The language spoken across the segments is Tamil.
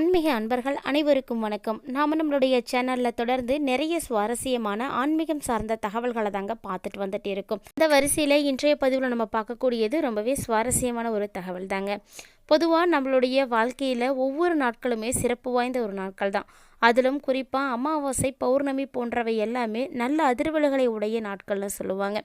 ஆன்மீக அன்பர்கள் அனைவருக்கும் வணக்கம். நாம் நம்மளுடைய சேனலில் தொடர்ந்து நிறைய சுவாரஸ்யமான ஆன்மீகம் சார்ந்த தகவல்களை தாங்க பார்த்துட்டு வந்துட்டு இருக்கோம். இந்த வரிசையில் இன்றைய பதிவில் நம்ம பார்க்கக்கூடியது ரொம்பவே சுவாரஸ்யமான ஒரு தகவல் தாங்க. பொதுவாக நம்மளுடைய வாழ்க்கையில் ஒவ்வொரு நாட்களுமே சிறப்பு வாய்ந்த ஒரு நாட்கள் தான் அதிலும் குறிப்பாக அமாவாசை பௌர்ணமி போன்றவை எல்லாமே நல்ல அதிர்வலைகளை உடைய நாட்கள்னு சொல்லுவாங்க.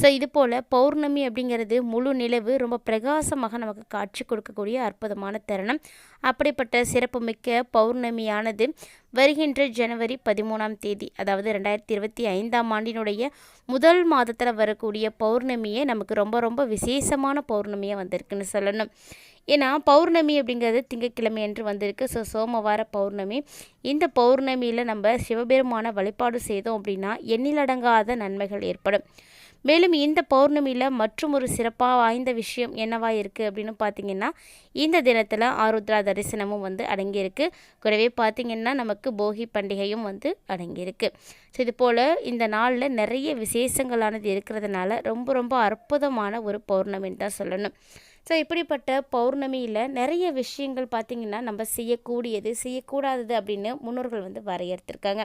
ஸோ இது போல் பௌர்ணமி அப்படிங்கிறது முழு நிலவு ரொம்ப பிரகாசமாக நமக்கு காட்சி கொடுக்கக்கூடிய அற்புதமான தருணம். அப்படிப்பட்ட சிறப்புமிக்க பௌர்ணமியானது வருகின்ற ஜனவரி பதிமூணாம் தேதி அதாவது ரெண்டாயிரத்தி இருபத்தி ஐந்தாம் ஆண்டினுடைய முதல் மாதத்தில் வரக்கூடிய பௌர்ணமியே நமக்கு ரொம்ப ரொம்ப விசேஷமான பௌர்ணமியாக வந்திருக்குன்னு சொல்லணும். ஏன்னா பௌர்ணமி அப்படிங்கிறது திங்கக்கிழமை என்று வந்திருக்கு. ஸோ சோமவார பௌர்ணமி. இந்த பௌர்ணமியில் நம்ம சிவபெருமான வழிபாடு செய்தோம் அப்படின்னா எண்ணிலடங்காத நன்மைகள் ஏற்படும். மேலும் இந்த பௌர்ணமியில் மற்றும் ஒரு சிறப்பாக வாய்ந்த விஷயம் என்னவா இருக்குது அப்படின்னு பார்த்தீங்கன்னா இந்த தினத்தில் ஆருத்ரா தரிசனமும் வந்து அடங்கியிருக்கு. கூடவே பார்த்திங்கன்னா நமக்கு போகி பண்டிகையும் வந்து அடங்கியிருக்கு. ஸோ இது போல் இந்த நாளில் நிறைய விசேஷங்களானது இருக்கிறதுனால ரொம்ப ரொம்ப அற்புதமான ஒரு பௌர்ணமின்னு தான் சொல்லணும். ஸோ இப்படிப்பட்ட பௌர்ணமியில் நிறைய விஷயங்கள் பார்த்திங்கன்னா நம்ம செய்யக்கூடியது செய்யக்கூடாதது அப்படின்னு முன்னோர்கள் வந்து வரையறுத்திருக்காங்க.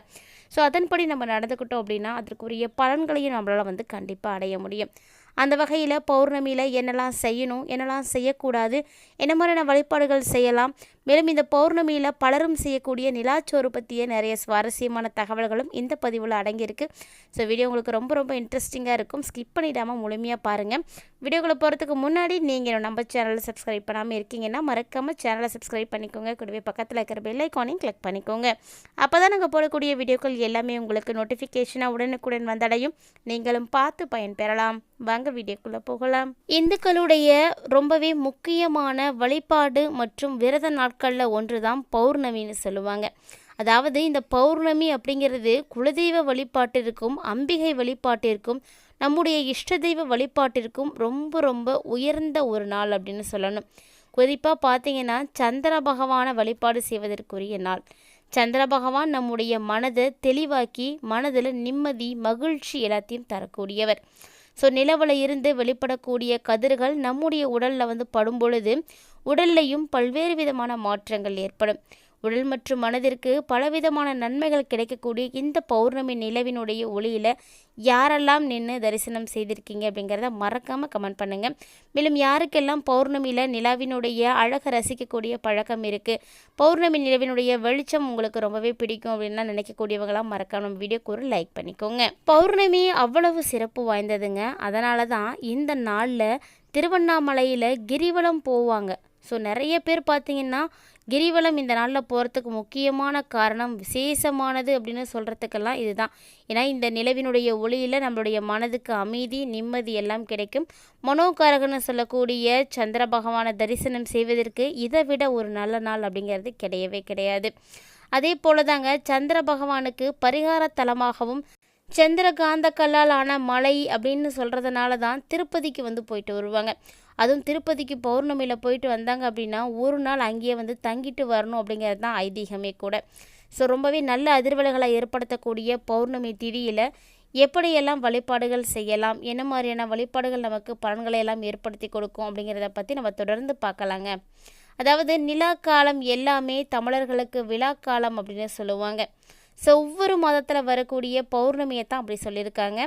ஸோ அதன்படி நம்ம நடந்துக்கிட்டோம் அப்படின்னா அதற்குரிய பலன்களையும் நம்மளால் வந்து கண்டிப்பாக அடைய முடியும். அந்த வகையில் பௌர்ணமியில் என்னெல்லாம் செய்யணும் என்னெல்லாம் செய்யக்கூடாது என்ன மாதிரியான வழிபாடுகள் செய்யலாம். மேலும் இந்த பௌர்ணமியில் பலரும் செய்யக்கூடிய நிலாச்சோறு பற்றிய நிறைய சுவாரஸ்யமான தகவல்களும் இந்த பதிவில் அடங்கியிருக்கு. ஸோ வீடியோ உங்களுக்கு ரொம்ப ரொம்ப இன்ட்ரெஸ்டிங்காக இருக்கும். ஸ்கிப் பண்ணிடாமல் முழுமையாக பாருங்கள் வீடியோக்குள்ளே போகிறதுக்கு முன்னாடி நீங்கள் நம்ம சேனலை சப்ஸ்கிரைப் பண்ணாமல் இருக்கீங்கன்னா மறக்காமல் சேனலை சப்ஸ்கிரைப் பண்ணிக்கோங்க. கூடவே பக்கத்தில் இருக்கிற பெல் ஐக்கானையும் கிளிக் பண்ணிக்கோங்க. அப்போ தான் நாங்கள் போடக்கூடிய வீடியோக்கள் எல்லாமே உங்களுக்கு நோட்டிஃபிகேஷனாக உடனுக்குடன் வந்தடையும். நீங்களும் பார்த்து பயன்பெறலாம். வாங்க வீடியோக்குள்ளே போகலாம். இந்துக்களுடைய ரொம்பவே முக்கியமான வழிபாடு மற்றும் விரத நாட்களில் ஒன்று தான் பௌர்ணமின்னு சொல்லுவாங்க. அதாவது இந்த பௌர்ணமி அப்படிங்கிறது குலதெய்வ வழிபாட்டிற்கும் அம்பிகை வழிபாட்டிற்கும் நம்முடைய இஷ்ட தெய்வ வழிபாட்டிற்கும் ரொம்ப ரொம்ப உயர்ந்த ஒரு நாள் அப்படின்னு சொல்லணும். குறிப்பாக பார்த்தீங்கன்னா சந்திர பகவானை வழிபாடு செய்வதற்குரிய நாள். சந்திர பகவான் நம்முடைய மனதை தெளிவாக்கி மனதில் நிம்மதி மகிழ்ச்சி எல்லாத்தையும் தரக்கூடியவர். ஸோ நிலவில் இருந்து வெளிப்படக்கூடிய கதிர்கள் நம்முடைய உடலில் வந்து படும் பொழுது உடல்லையும் பல்வேறு விதமான மாற்றங்கள் ஏற்படும். உடல் மற்றும் மனதிற்கு பலவிதமான நன்மைகள் கிடைக்கக்கூடிய இந்த பௌர்ணமி நிலவினுடைய ஒளியில் யாரெல்லாம் நின்று தரிசனம் செய்திருக்கீங்க அப்படிங்கிறத மறக்காமல் கமெண்ட் பண்ணுங்கள் மேலும் யாருக்கெல்லாம் பௌர்ணமியில் நிலாவினுடைய அழகை ரசிக்கக்கூடிய பழக்கம் இருக்குது பௌர்ணமி நிலவினுடைய வெளிச்சம் உங்களுக்கு ரொம்பவே பிடிக்கும் அப்படின்லாம் நினைக்கக்கூடியவங்களாம் மறக்காம வீடியோக்கு ஒரு லைக் பண்ணிக்கோங்க. பௌர்ணமி அவ்வளவு சிறப்பு வாய்ந்ததுங்க. அதனால தான் இந்த நாளில் திருவண்ணாமலையில் கிரிவலம் போவாங்க. ஸோ நிறைய பேர் பார்த்தீங்கன்னா கிரிவலம் இந்த நாளில் போகிறதுக்கு முக்கியமான காரணம் விசேஷமானது அப்படின்னு சொல்கிறதுக்கெல்லாம் இதுதான். ஏன்னா இந்த நிலவினுடைய ஒளியில் நம்மளுடைய மனதுக்கு அமைதி நிம்மதி எல்லாம் கிடைக்கும். மனோகாரகன்னு சொல்லக்கூடிய சந்திர பகவானை தரிசனம் செய்வதற்கு இதை விட ஒரு நல்ல நாள் அப்படிங்கிறது கிடையவே கிடையாது. அதே போல தாங்க சந்திர பகவானுக்கு பரிகார தலமாகவும் சந்திரகாந்த கல்லால் ஆன மலை அப்படின்னு சொல்கிறதுனால தான் திருப்பதிக்கு வந்து போயிட்டு வருவாங்க. அதுவும் திருப்பதிக்கு பௌர்ணமியில் போயிட்டு வந்தாங்க அப்படின்னா ஒரு நாள் அங்கேயே வந்து தங்கிட்டு வரணும் அப்படிங்கிறது தான் ஐதீகமே கூட. ஸோ ரொம்பவே நல்ல அதிர்வலைகளை ஏற்படுத்தக்கூடிய பௌர்ணமி திதியில் எப்படியெல்லாம் வழிபாடுகள் செய்யலாம் என்ன மாதிரியான வழிபாடுகள் நமக்கு பலன்களை எல்லாம் ஏற்படுத்தி கொடுக்கும் அப்படிங்கிறத பற்றி நம்ம தொடர்ந்து பார்க்கலாங்க. அதாவது நிலா காலம் எல்லாமே தமிழர்களுக்கு விழாக்காலம் அப்படின்னு சொல்லுவாங்க. ஸோ ஒவ்வொரு மாதத்தில் வரக்கூடிய பௌர்ணமியை தான் அப்படி சொல்லியிருக்காங்க.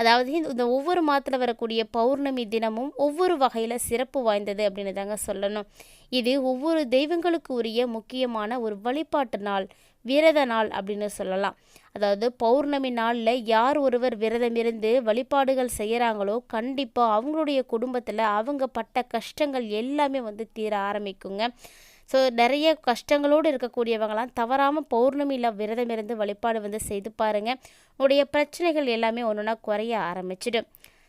அதாவது இந்த ஒவ்வொரு மாதத்தில் வரக்கூடிய பௌர்ணமி தினமும் ஒவ்வொரு வகையில் சிறப்பு வாய்ந்தது அப்படின்னு தாங்க சொல்லணும். இது ஒவ்வொரு தெய்வங்களுக்கு உரிய முக்கியமான ஒரு வழிபாட்டு நாள் விரத நாள் அப்படின்னு சொல்லலாம். அதாவது பௌர்ணமி நாளில் யார் ஒருவர் விரதம் இருந்து வழிபாடுகள் செய்கிறாங்களோ கண்டிப்பாக அவங்களுடைய குடும்பத்தில் அவங்க பட்ட கஷ்டங்கள் எல்லாமே வந்து தீர ஆரம்பிக்குங்க. ஸோ நிறைய கஷ்டங்களோடு இருக்கக்கூடியவங்களாம் தவறாமல் பௌர்ணமியில் விரதம் இருந்து வழிபாடு வந்து செய்து பாருங்கள் உடைய பிரச்சனைகள் எல்லாமே ஒன்று ஒன்றா குறைய ஆரம்பிச்சிடும்.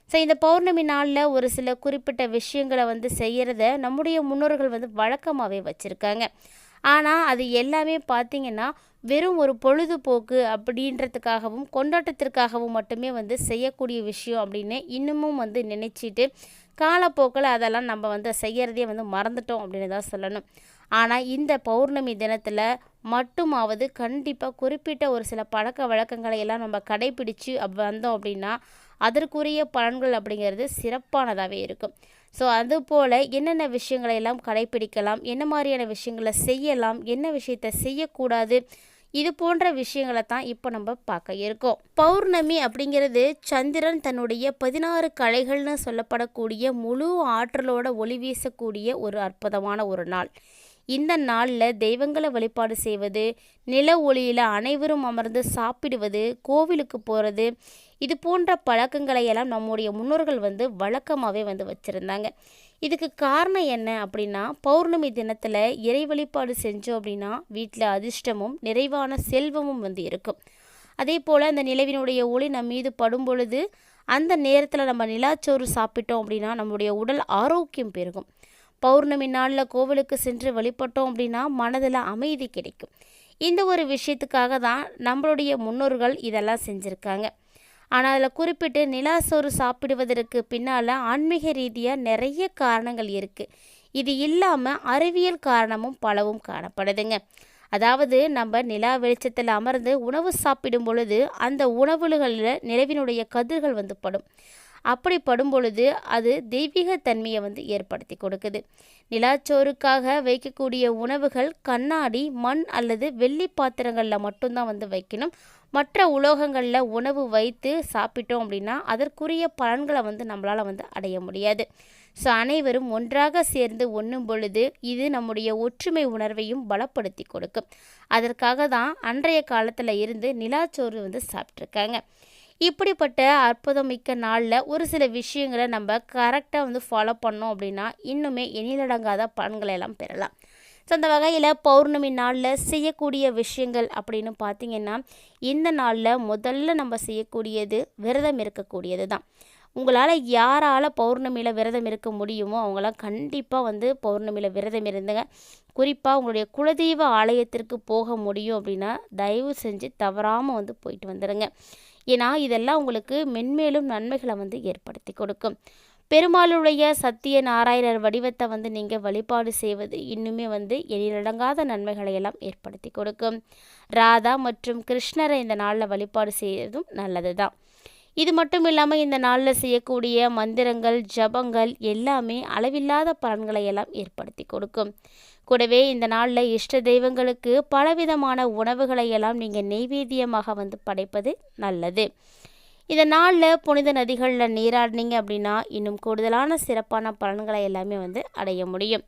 ஸோ இந்த பௌர்ணமி நாளில் ஒரு சில குறிப்பிட்ட விஷயங்களை வந்து செய்கிறத நம்முடைய முன்னோர்கள் வந்து வழக்கமாகவே வச்சுருக்காங்க. ஆனால் அது எல்லாமே பார்த்திங்கன்னா வெறும் ஒரு பொழுதுபோக்கு அப்படின்றதுக்காகவும் கொண்டாட்டத்திற்காகவும் மட்டுமே வந்து செய்யக்கூடிய விஷயம் அப்படின்னு இன்னமும் வந்து நினச்சிட்டு காலப்போக்கில் அதெல்லாம் நம்ம வந்து செய்கிறதே வந்து மறந்துட்டோம் அப்படின்னு தான் சொல்லணும். ஆனால் இந்த பௌர்ணமி தினத்தில் மட்டுமாவது கண்டிப்பாக குறிப்பிட்ட ஒரு சில பழக்க வழக்கங்களை எல்லாம் நம்ம கடைபிடிச்சு வந்தோம் அப்படின்னா அதற்குரிய பலன்கள் அப்படிங்கிறது சிறப்பானதாகவே இருக்கும். ஸோ அதுபோல் என்னென்ன விஷயங்களை எல்லாம் கடைப்பிடிக்கலாம் என்ன மாதிரியான விஷயங்களை செய்யலாம் என்ன விஷயத்தை செய்யக்கூடாது இது போன்ற விஷயங்களை தான் இப்போ நம்ம பார்க்க இருக்கோம். பௌர்ணமி அப்படிங்கிறது சந்திரன் தன்னுடைய பதினாறு கலைகள்னு சொல்லப்படக்கூடிய முழு ஆற்றலோட ஒளி வீசக்கூடிய ஒரு அற்புதமான ஒரு நாள். இந்த நாளில் தெய்வங்களை வழிபாடு செய்வது நில ஒளியில் அனைவரும் அமர்ந்து சாப்பிடுவது கோவிலுக்கு போகிறது இது போன்ற பழக்கங்களை எல்லாம் நம்முடைய முன்னோர்கள் வந்து வழக்கமாகவே வந்து வச்சுருந்தாங்க. இதுக்கு காரணம் என்ன அப்படின்னா பௌர்ணமி தினத்தில் இறை வழிபாடு செஞ்சோம் அப்படின்னா வீட்டில் அதிர்ஷ்டமும் நிறைவான செல்வமும் வந்து இருக்கும். அதே போல் அந்த நிலவினுடைய ஒளி நம் மீது படும் பொழுது அந்த நேரத்தில் நம்ம நிலாச்சோறு சாப்பிட்டோம் அப்படின்னா நம்முடைய உடல் ஆரோக்கியம் பெருகும். பௌர்ணமி நாளில் கோவிலுக்கு சென்று வழிபட்டோம் அப்படின்னா மனதில் அமைதி கிடைக்கும். இந்த ஒரு விஷயத்துக்காக தான் நம்மளுடைய முன்னோர்கள் இதெல்லாம் செஞ்சுருக்காங்க. ஆனால் அதில் குறிப்பிட்டு நிலாசோறு சாப்பிடுவதற்கு பின்னால் ஆன்மீக ரீதியாக நிறைய காரணங்கள் இருக்குது இது இல்லாமல் அறிவியல் காரணமும் பலவும் காணப்படுதுங்க. அதாவது நம்ம நிலா வெளிச்சத்தில் அமர்ந்து உணவு சாப்பிடும் பொழுது அந்த உணவுகளில் நிலவினுடைய கதிர்கள் வந்து படும். அப்படி படும்பொழுது அது தெய்வீக தன்மையை வந்து ஏற்படுத்தி கொடுக்குது. நிலாச்சோறுக்காக வைக்கக்கூடிய உணவுகள் கண்ணாடி மண் அல்லது வெள்ளி பாத்திரங்களில் மட்டும்தான் வந்து வைக்கணும். மற்ற உலோகங்களில் உணவு வைத்து சாப்பிட்டோம் அப்படின்னா அதற்குரிய பலன்களை வந்து நம்மளால் வந்து அடைய முடியாது. ஸோ அனைவரும் ஒன்றாக சேர்ந்து ஒன்றும் பொழுது இது நம்முடைய ஒற்றுமை உணர்வையும் பலப்படுத்தி கொடுக்கும். அதற்காக தான் அன்றைய காலத்தில் இருந்து நிலாச்சோறு வந்து சாப்பிட்ருக்காங்க இப்படிப்பட்ட அற்புதமிக்க நாளில் ஒரு சில விஷயங்களை நம்ம கரெக்டாக வந்து ஃபாலோ பண்ணோம் அப்படின்னா இன்னுமே எண்ணிலடங்காத பலன்களை எல்லாம் பெறலாம். ஸோ அந்த வகையில் பௌர்ணமி நாளில் செய்யக்கூடிய விஷயங்கள் அப்படின்னு பார்த்திங்கன்னா இந்த நாளில் முதல்ல நம்ம செய்யக்கூடியது விரதம் இருக்கக்கூடியது தான் உங்களால் யாரால் பௌர்ணமியில் விரதம் இருக்க முடியுமோ அவங்களாம் கண்டிப்பாக வந்து பௌர்ணமியில் விரதம் இருந்துங்க. குறிப்பாக உங்களுடைய குலதெய்வ ஆலயத்திற்கு போக முடியும் அப்படின்னா தயவு செஞ்சு தவறாமல் வந்து போயிட்டு வந்துடுங்க ஏன்னா இதெல்லாம் உங்களுக்கு மென்மேலும் நன்மைகளை வந்து ஏற்படுத்தி கொடுக்கும். பெருமாளுடைய சத்திய நாராயணர் வடிவத்தை வந்து நீங்கள் வழிபாடு செய்வது இன்னுமே வந்து எழிலடங்காத நன்மைகளை எல்லாம் ஏற்படுத்தி கொடுக்கும். ராதா மற்றும் கிருஷ்ணரை இந்த நாளில் வழிபாடு செய்வதும் நல்லது தான் இது மட்டும் இல்லாமல் இந்த நாளில் செய்யக்கூடிய மந்திரங்கள் ஜபங்கள் எல்லாமே அளவில்லாத பலன்களை எல்லாம் ஏற்படுத்தி கொடுக்கும். கூடவே இந்த நாளில் இஷ்ட தெய்வங்களுக்கு பலவிதமான உணவுகளை எல்லாம் நீங்கள் நெய்வேத்தியமாக வந்து படைப்பது நல்லது. இந்த நாளில் புனித நதிகளில் நீராடினீங்க அப்படின்னா இன்னும் கூடுதலான சிறப்பான பலன்களை எல்லாமே வந்து அடைய முடியும்.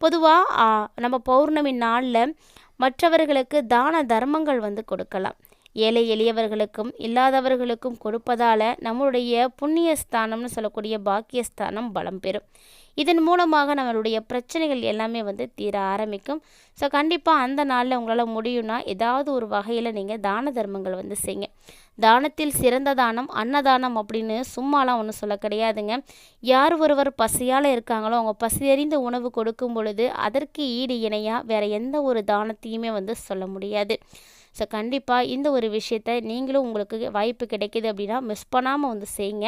பொதுவாக நம்ம பௌர்ணமி நாளில் மற்றவர்களுக்கு தான தர்மங்கள் வந்து கொடுக்கலாம். ஏழை எளியவர்களுக்கும் இல்லாதவர்களுக்கும் கொடுப்பதால் நம்மளுடைய புண்ணிய ஸ்தானம்னு சொல்லக்கூடிய பாக்கியஸ்தானம் பலம் பெறும். இதன் மூலமாக நம்மளுடைய பிரச்சனைகள் எல்லாமே வந்து தீர ஆரம்பிக்கும். ஸோ கண்டிப்பாக அந்த நாளில் உங்களால் முடியும்னா ஏதாவது ஒரு வகையில் நீங்கள் தான தர்மங்கள் வந்து செய்யுங்க. தானத்தில் சிறந்த தானம் அன்னதானம் அப்படின்னு சும்மாலாம் ஒன்றும் சொல்ல கிடையாதுங்க. யார் ஒருவர் பசியால் இருக்காங்களோ அவங்க பசியறிந்த உணவு கொடுக்கும் பொழுது அதற்கு ஈடு இணையாக வேறு எந்த ஒரு தானத்தையுமே வந்து சொல்ல முடியாது. ஸோ கண்டிப்பாக இந்த ஒரு விஷயத்தை நீங்களும் உங்களுக்கு வாய்ப்பு கிடைக்கிது அப்படின்னா மிஸ் பண்ணாமல் வந்து செய்யுங்க.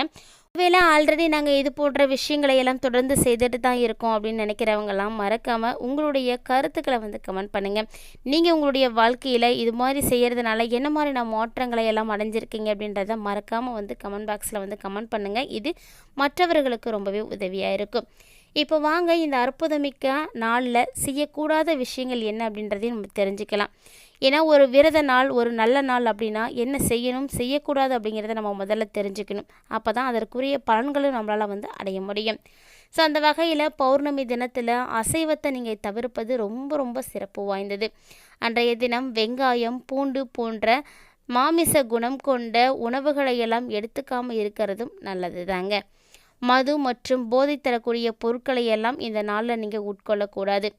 ஒருவேளை ஆல்ரெடி நாங்கள் இது போன்ற விஷயங்களை எல்லாம் தொடர்ந்து செய்துட்டு தான் இருக்கோம் அப்படின்னு நினைக்கிறவங்கலாம் மறக்காமல் உங்களுடைய கருத்துக்களை வந்து கமெண்ட் பண்ணுங்கள் நீங்கள் உங்களுடைய வாழ்க்கையில் இது மாதிரி செய்கிறதுனால என்ன மாதிரி நான் மாற்றங்களை எல்லாம் அடைஞ்சிருக்கீங்க அப்படின்றத மறக்காமல் வந்து கமெண்ட் பாக்ஸில் வந்து கமெண்ட் பண்ணுங்கள் இது மற்றவர்களுக்கு ரொம்பவே உதவியாக இருக்கும். இப்போ வாங்க இந்த அற்புதமிக்க நாளில் செய்யக்கூடாத விஷயங்கள் என்ன அப்படின்றதையும் நம்ம தெரிஞ்சுக்கலாம். ஏன்னா ஒரு விரத நாள் ஒரு நல்ல நாள் அப்படின்னா என்ன செய்யணும் செய்யக்கூடாது அப்படிங்கிறத நம்ம முதல்ல தெரிஞ்சுக்கணும். அப்போ தான் அதற்குரிய பலன்களும் நம்மளால் வந்து அடைய முடியும். ஸோ அந்த வகையில் பௌர்ணமி தினத்தில் அசைவத்தை நீங்கள் தவிர்ப்பது ரொம்ப ரொம்ப சிறப்பு வாய்ந்தது. அன்றைய தினம் வெங்காயம் பூண்டு போன்ற மாமிச குணம் கொண்ட உணவுகளை எல்லாம் எடுத்துக்காமல் இருக்கிறதும் நல்லது தாங்க மது மற்றும் போதை தரக்கூடிய பொருட்களை எல்லாம் இந்த நாளில் நீங்கள் உட்கொள்ளக்கூடாது.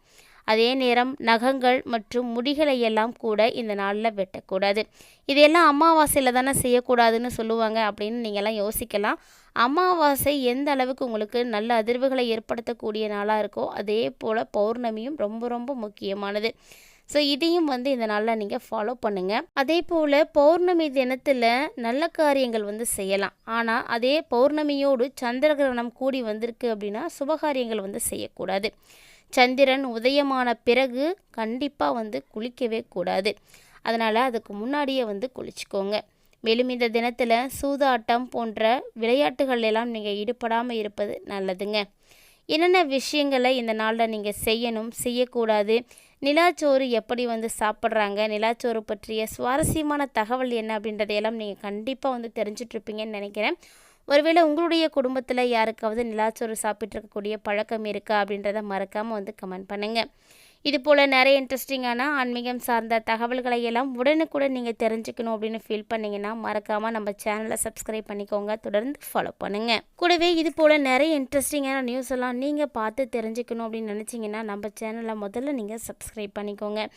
அதே நேரம் நகங்கள் மற்றும் முடிகளை எல்லாம் கூட இந்த நாளில் வெட்டக்கூடாது. இதையெல்லாம் அமாவாசையில் தானே செய்யக்கூடாதுன்னு சொல்லுவாங்க அப்படின்னு நீங்கள்லாம் யோசிக்கலாம். அமாவாசை எந்த அளவுக்கு உங்களுக்கு நல்ல அதிர்வுகளை ஏற்படுத்தக்கூடிய நாளாக இருக்கோ அதே போல் பௌர்ணமியும் ரொம்ப ரொம்ப முக்கியமானது. ஸோ இதையும் வந்து இந்த நாளில் நீங்கள் ஃபாலோ பண்ணுங்கள் அதே போல் பௌர்ணமி தினத்தில் நல்ல காரியங்கள் வந்து செய்யலாம். ஆனால் அதே பௌர்ணமியோடு சந்திர கிரகணம் கூடி வந்திருக்கு அப்படின்னா சுபகாரியங்கள் வந்து செய்யக்கூடாது. சந்திரன் உதயமான பிறகு கண்டிப்பாக வந்து குளிக்கவே கூடாது. அதனால் அதுக்கு முன்னாடியே வந்து குளிச்சுக்கோங்க. மேலும் இந்த தினத்தில் சூதாட்டம் போன்ற விளையாட்டுகள் எல்லாம் நீங்கள் ஈடுபடாமல் இருப்பது நல்லதுங்க. என்னென்ன விஷயங்களை இந்த நாளில் நீங்கள் செய்யணும் செய்யக்கூடாது நிலாச்சோறு எப்படி வந்து சாப்பிட்றாங்க? நிலாச்சோறு பற்றிய சுவாரஸ்யமான தகவல் என்ன அப்படின்றதையெல்லாம் நீங்கள் கண்டிப்பாக வந்து தெரிஞ்சிட்ருப்பீங்கன்னு நினைக்கிறேன். ஒருவேளை உங்களுடைய குடும்பத்தில் யாருக்காவது நிலாச்சோறு சாப்பிட்ருக்கக்கூடிய பழக்கம் இருக்கா அப்படின்றத மறக்காமல் வந்து கமெண்ட் பண்ணுங்கள் இது போல் நிறைய இன்ட்ரெஸ்டிங்கான ஆன்மீகம் சார்ந்த தகவல்களை எல்லாம் உடனுக்குடன் நீங்கள் தெரிஞ்சுக்கணும் அப்படின்னு ஃபீல் பண்ணிங்கன்னா மறக்காமல் நம்ம சேனலை சப்ஸ்கிரைப் பண்ணிக்கோங்க. தொடர்ந்து ஃபாலோ பண்ணுங்கள் கூடவே இது போல் நிறைய இன்ட்ரெஸ்டிங்கான நியூஸ் எல்லாம் நீங்கள் பார்த்து தெரிஞ்சுக்கணும் அப்படின்னு நினச்சிங்கன்னா நம்ம சேனலை முதல்ல நீங்கள் சப்ஸ்கிரைப் பண்ணிக்கோங்க.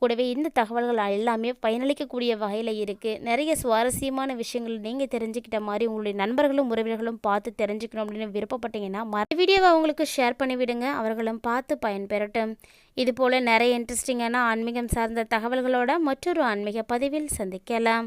கூடவே இந்த தகவல்கள் எல்லாமே பயனளிக்கக்கூடிய வகையில் இருக்குது நிறைய சுவாரஸ்யமான விஷயங்கள் நீங்கள் தெரிஞ்சுக்கிட்ட மாதிரி உங்களுடைய நண்பர்களும் உறவினர்களும் பார்த்து தெரிஞ்சுக்கணும் அப்படின்னு விருப்பப்பட்டீங்கன்னா மற்ற வீடியோவை அவங்களுக்கு ஷேர் பண்ணிவிடுங்க. அவர்களும் பார்த்து பயன்பெறட்டும். இதுபோல் நிறைய இன்ட்ரெஸ்டிங்கான ஆன்மீகம் சார்ந்த தகவல்களோட மற்றொரு ஆன்மீக பதிவில் சந்திக்கலாம்.